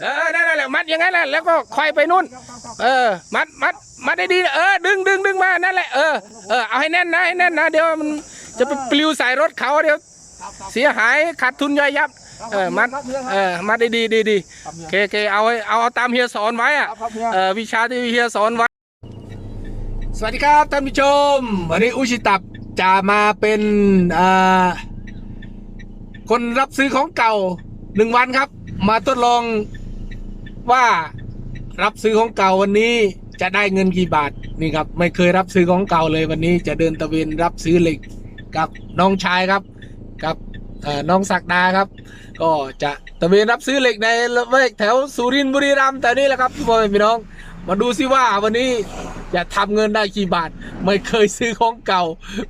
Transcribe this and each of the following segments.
เออนั่นแหละมัดอย่างนั้นแหละแล้วก็คอยไปนู่น เออ มัดมัดมัดได้ดีเออดึงดึงดึงมานั่นแหละเออเออเอาให้แน่นนะให้แน่นนะเดี๋ยวมันจะไปปลิวใส่รถเขาเดี๋ยวเสียหายขาดทุนย่อยยับเออมัดเออมัดได้ดีดีดีโอเคโอเคเอาไว้เอาเอาตามเฮียสอนไว้อะครับเฮียเออวิชาที่เฮียสอนไว้สวัสดีครับท่านผู้ชม วันนี้อุชิตับจะมาเป็นอ่าคนรับซื้อของเก่าหนึ่งวันครับ มาทดลอง ว่ารับซื้อของเก่าวันนี้จะได้เงินกี่บาทนี่ครับ ไม่เคยรับซื้อของเก่าเลยวันนี้จะเดินตะเวนรับซื้อเหล็กกับน้องชายครับกับน้องศักดาครับ ก็จะตะเวนรับซื้อเหล็กในละแวกแถวสุรินทร์บุรีรัมย์แต่นี่แหละครับพ่อแม่พี่น้อง มาดูซิว่าวันนี้จะทำเงินได้กี่บาท ไม่เคยซื้อของเก่า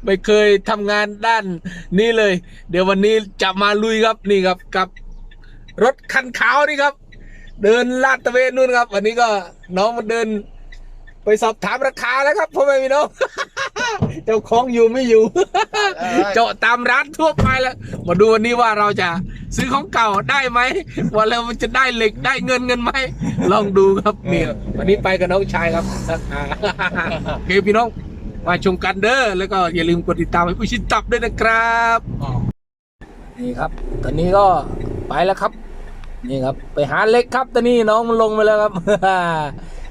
ไม่เคยทำงานด้านนี้เลย เดี๋ยววันนี้จะมาลุยครับนี่ครับกับ รถคันขาวนี่ครับ เดินลาดตะเวนนู่นครับ วันนี้ก็น้องมาเดิน ไปสอบถามราคาแล้วครับพ่อแม่พี่น้อง เจ้าของอยู่ไม่อยู่ เจาะตามร้านทั่วไปแล้ว มาดูวันนี้ว่าเราจะซื้อของเก่าได้ไหมว่าแล้วมันจะได้เหล็กได้เงินเงินไหมลองดูครับเนี่ยวันนี้ไปกับน้องชายครับโอเคพี่น้องมาชมกันเด้อแล้วก็อย่าลืมกดติดตามให้ผู้ชิดตับด้วยนะครับนี่ครับ ตอนนี้ก็ไปแล้วครับ นี่ครับ ไปหาเหล็กครับตอนนี้น้องมันลงไปแล้วครับ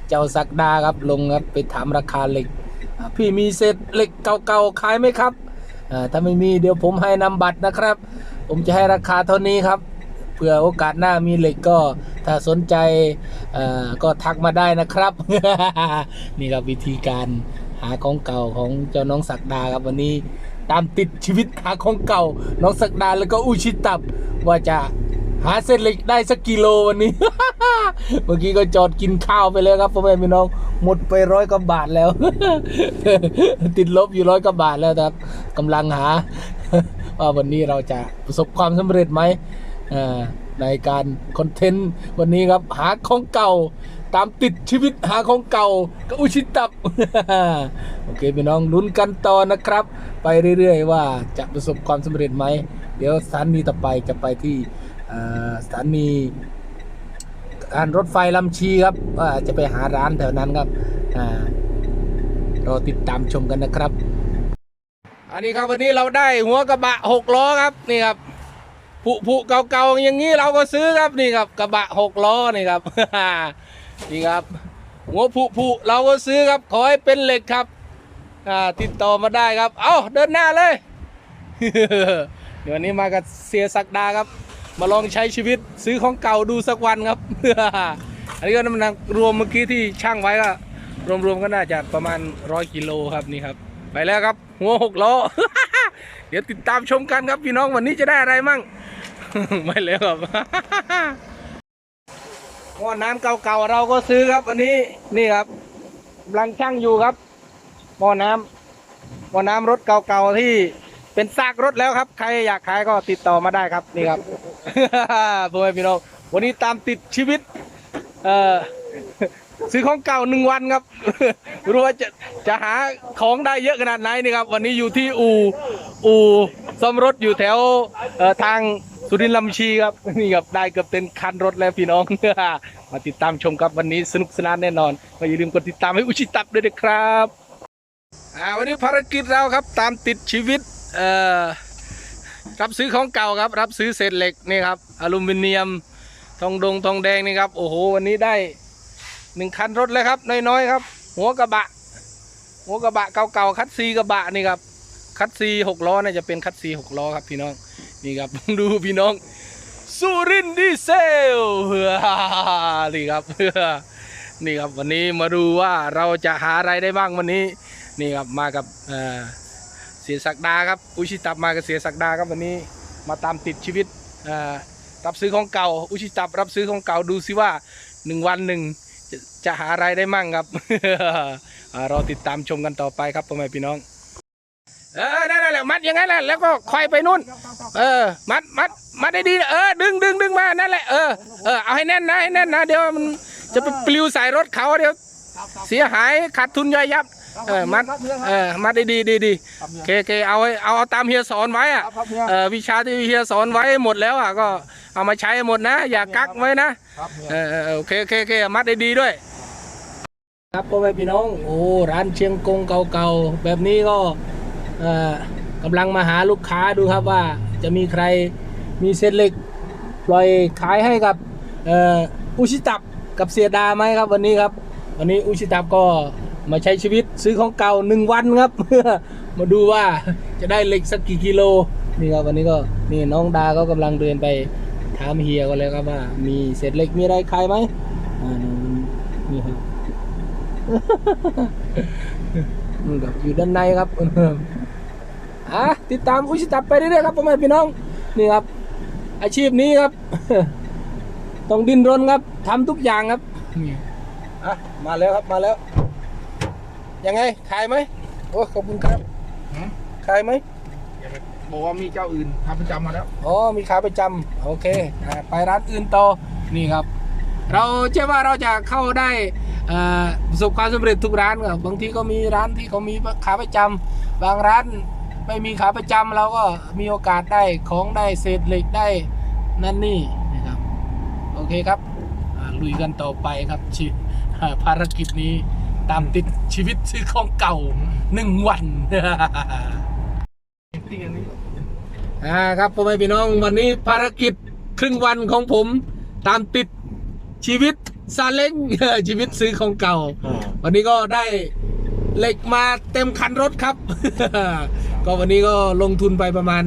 เจ้าศักดาครับลงครับไปถามราคาเหล็ก พี่มีเศษเหล็กเก่าๆขายไหมครับถ้าไม่มีเดี๋ยวผมให้นำบัตรนะครับ ผมจะให้ราคาเท่านี้ครับเผื่อโอกาสหน้ามีเหล็กก็ถ้าสนใจก็ทักมาได้นะครับ นี่ครับวิธีการหาของเก่าของเจ้าน้องศักดาครับวันนี้ตามติดชีวิตหาของเก่า น้องศักดาแล้วก็อุชิตับว่าจะ หาเส้นเหล็กได้สักกิโลวันนี้ เมื่อกี้ก็จอดกินข้าวไปเลยครับพ่อแม่พี่น้องหมดไปร้อยกว่าบาทแล้ว ติดลบอยู่ร้อยกว่าบาทแล้วครับกำลังหา ว่าวันนี้เราจะประสบความสำเร็จไหมในการคอนเทนต์วันนี้ครับหาของเก่าตามติดชีวิตหาของเก่าก็อุชิตับ โอเคพี่น้องลุ้นกันต่อนะครับ ไปเรื่อยๆ ว่าจะประสบความสำเร็จไหม เดี๋ยวสถานีต่อไปจะไปที่ สถานีการรถไฟลำชีครับว่าจะไปหาร้านแถวนั้นครับรอติดตามชมกันนะครับ อันนี้ครับวันนี้เราได้หัวกระบะหกล้อครับนี่ครับผุผุเก่าๆอย่างนี้เราก็ซื้อครับนี่ครับกระบะหกล้อนี่ครับนี่ครับหัวผุผุเราก็ซื้อครับขอให้เป็นเหล็กครับติดต่อมาได้ครับ เอาเดินหน้าเลยเดี๋ยววันนี้มากับเสียศักดาครับ มาลองใช้ชีวิตซื้อของเก่าดูสักวันครับ อันนี้ก็น้ำหนักรวมเมื่อกี้ที่ช่างไว้ก็รวมๆก็น่าจะประมาณร้อยกิโลครับนี่ครับ ไปแล้วครับ หัวหกล้อ เดี๋ยวติดตามชมกันครับพี่น้องวันนี้จะได้อะไรมั่ง ไม่แล้วครับหม้อน้ำเก่าๆเราก็ซื้อครับวันนี้นี่ครับกำลังช่างอยู่ครับหม้อน้ำหม้อน้ำรถเก่าๆที่ เป็นซากรถแล้วครับ ใครอยากขายก็ติดต่อมาได้ครับนี่ครับพ่อแม่พี่น้องวันนี้ตามติดชีวิต เอ่อซื้อของเก่าหนึ่งวันครับรู้ว่าจะจะหาของได้เยอะขนาดไหนนี่ครับ วันนี้อยู่ที่อูอูซ่อมรถอยู่แถวเอ่อทางสุรินทร์ลำชีครับนี่ครับได้เกือบเต็มคันรถแล้วพี่น้องมาติดตามชมครับวันนี้สนุกสนานแน่นอนก็อย่าลืมกดติดตามให้อุชิตับด้วยนะครับอ่าวันนี้ภารกิจเราครับตามติดชีวิต เอ่อรับซื้อของเก่าครับ รับซื้อเศษเหล็กนี่ครับอลูมิเนียมทองดงทองแดงนี่ครับโอ้โหวันนี้ได้หนึ่งคันรถเลยครับน้อยๆครับ หัวกระบะ หัวกระบะเก่าๆคัดซีกระบะนี่ครับคัดซีหกล้อน่าจะเป็นคัดซีหกล้อครับพี่น้องนี่ครับดูพี่น้องสุรินดีเซลเฮือนี่ครับเฮือนี่ครับวันนี้มาดูว่าเราจะหาอะไรได้บ้างวันนี้ นี่ครับมากับเอ่อ เสียศักดาครับอุชิตับมากับเสียศักดาครับวันนี้มาตามติดชีวิตอ่ารับซื้อของเก่า อุชิตับรับซื้อของเก่าดูซิว่าหนึ่งวันหนึ่งจะจะหาอะไรได้มั่งครับอ่าติดตามชมกันต่อไปครับพ่อแม่พี่น้อง เออนั่นแหละมัดอย่างนั้นแหละแล้วก็คอยไปนู่น เออ มัดมัดมัดได้ดีเออดึงดึงดึงมานั่นแหละเออเออเอาให้แน่นนะให้แน่นนะเดี๋ยวมันจะไปปลิวใส่รถเขาเดี๋ยวเสียหายขาดทุนย่อยยับ เออมัดครับเฮียคเอรับอมัดดีดีดีดีครับเฮียเคเคเอาไว้เอาเอาตามเฮียสอนไว้อะครับครับเฮียเออวิชาที่เฮียสอนไว้หมดแล้วอะก็เอามาใช้หมดนะ อย่ากักไว้นะครับเฮียเออเออเออโอเคโอเคโอเคมัดดีๆด้วย ครับพ่อแม่พี่น้องโอ้ร้านเชียงกงเก่าๆแบบนี้ก็เอ่อกำลังมาหาลูกค้าดูครับว่าจะมีใครมีเศษเหล็กปล่อยขายให้กับเอ่ออุชิตับกับเสียดาไหมครับวันนี้ครับ วันนี้อุชิตับก็ มาใช้ชีวิตซื้อของเก่าหนึ่งวันครับเพื่อมาดูว่าจะได้เหล็กสักกี่กิโลนี่ครับวันนี้ก็นี่น้องดาก็กำลังเดินไปถามเฮียก็เลยครับว่า มีเศษเหล็กมีอะไรขายไหมนี่ครับนี่ครับอยู่ด้านในครับอะติดตามอุชิตับไปเรื่อยๆครับพ่อแม่พี่น้องนี่ครับ อาชีพนี้ครับ ต้องดิ้นรนครับทำทุกอย่างครับนี่อะมาแล้วครับมาแล้ว ยังไงขายไหมโอ้ขอบคุณครับขายไหมบอกว่ามีเจ้าอื่นทำประจำมาแล้วอ๋อมีขาประจำโอเคอะไปร้านอื่นต่อนี่ครับ เราเชื่อว่าเราจะเข้าได้เอ่อประสบความสำเร็จทุกร้านครับบางทีก็มีร้านที่เขามีขาประจำบางร้านไม่มีขาประจำเราก็มีโอกาสได้ของได้เศษเหล็กได้นั่นนี่นะครับโอเคครับอ่าลุยกันต่อไปครับชีอ่าภารกิจนี้ ตามติดชีวิตซื้อของเก่าหนึ่งวันที่อันนี้อ่าครับพ่อแม่พี่น้องวันนี้ภารกิจครึ่งวันของผม ตามติดชีวิตซาเล้งชีวิตซื้อของเก่า วันนี้ก็ได้เหล็กมาเต็มคันรถครับ ก็วันนี้ก็ลงทุนไปประมาณ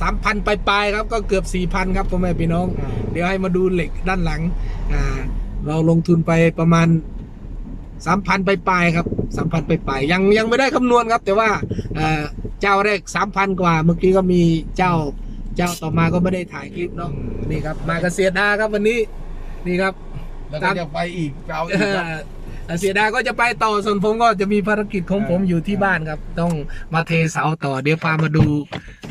สามพันปลายๆครับก็เกือบสี่พันครับพ่อแม่พี่น้อง เดี๋ยวให้มาดูเหล็กด้านหลังอ่าเราลงทุนไปประมาณ สามพันปลายๆครับสามพันปลายๆยังยังไม่ได้คำนวณครับ แต่ว่าเอ่อเจ้าแรกสามพันกว่า เมื่อกี้ก็มีเจ้าเจ้าต่อมาก็ไม่ได้ถ่ายคลิปเนาะนี่ครับ มาเกษตรดาครับวันนี้นี่ครับแล้วก็จะไปอีกไปเอาอีกครับเอ่อเสียดายก็จะไปต่อส่วนผมก็จะมีภารกิจของผมอยู่ที่บ้านครับ ต้องมาเทเสาต่อเดี๋ยวพามาดู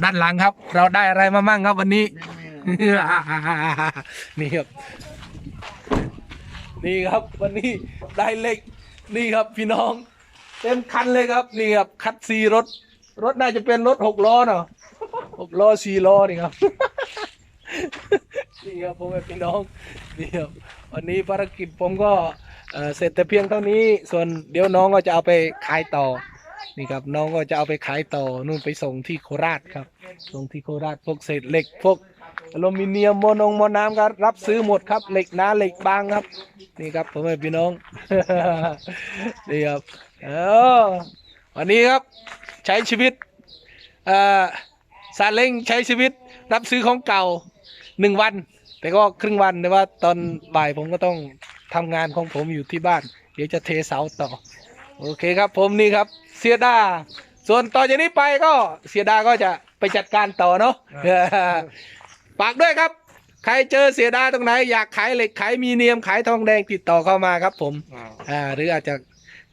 ด้านหลังครับ เราได้อะไรมามั่งครับวันนี้ นี่ครับ นี่ครับวันนี้ได้เหล็ก นี่ครับพี่น้อง เต็มคันเลยครับนี่ครับคัดซีรถ รถน่าจะเป็นรถหกล้อเนาะหกล้อสี่ล้อนี่ครับ นี่ครับผมพี่น้องนี่ครับวันนี้ภารกิจผมก็เสร็จแต่เพียงเท่านี้ ส่วนเดี๋ยวน้องก็จะเอาไปขายต่อนี่ครับน้องก็จะเอาไปขายต่อนู่นไปส่งที่โคราชครับ ส่งที่โคราชพวกเศษเหล็กพวก อลูมิเนียมโมนงโมน้ำก็รับซื้อหมดครับ เหล็กหนาเหล็กบางครับ นี่ครับผมเป็นพี่น้อง นี่ครับเออวันนี้ครับใช้ชีวิตเอ่อซาเล้งใช้ชีวิตรับซื้อของเก่าหนึ่งวัน แต่ก็ครึ่งวันแต่ว่าตอนบ่ายผมก็ต้องทำงานของผมอยู่ที่บ้าน เดี๋ยวจะเทเสาต่อ โอเคครับผมนี่ครับเสียดา ส่วนต่อจากนี้ไปก็เสียดาก็จะไปจัดการต่อเนาะ ฝากด้วยครับ ใครเจอเสียดาตรงไหน อยากขายเหล็กขายมีเนียมขายทองแดงติดต่อเข้ามาครับผมอ่าหรืออาจจะ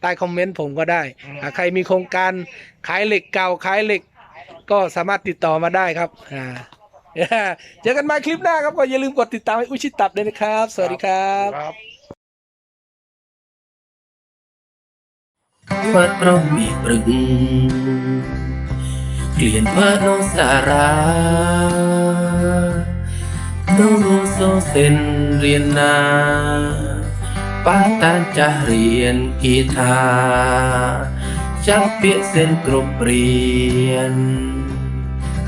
ใต้คอมเมนต์ผมก็ได้อืมอ่าใครมีโครงการขายเหล็กเก่าขายเหล็ก ก็สามารถติดต่อมาได้ครับอ่าเจอกันใหม่คลิปหน้าครับก็อย่าลืมกดติดตามให้อุชิตับด้วยนะครับ สวัสดีครับครับวัดร่มมีปรึงเกลียนพระโนสาราโนโรโซเซนเรียนนาปาตานจะเรียนกีตาร์จับเปียเส้นกรบเรียน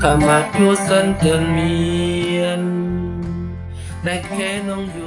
ขมาดโยสันเกินเมียนได้แค่น้องยัวยา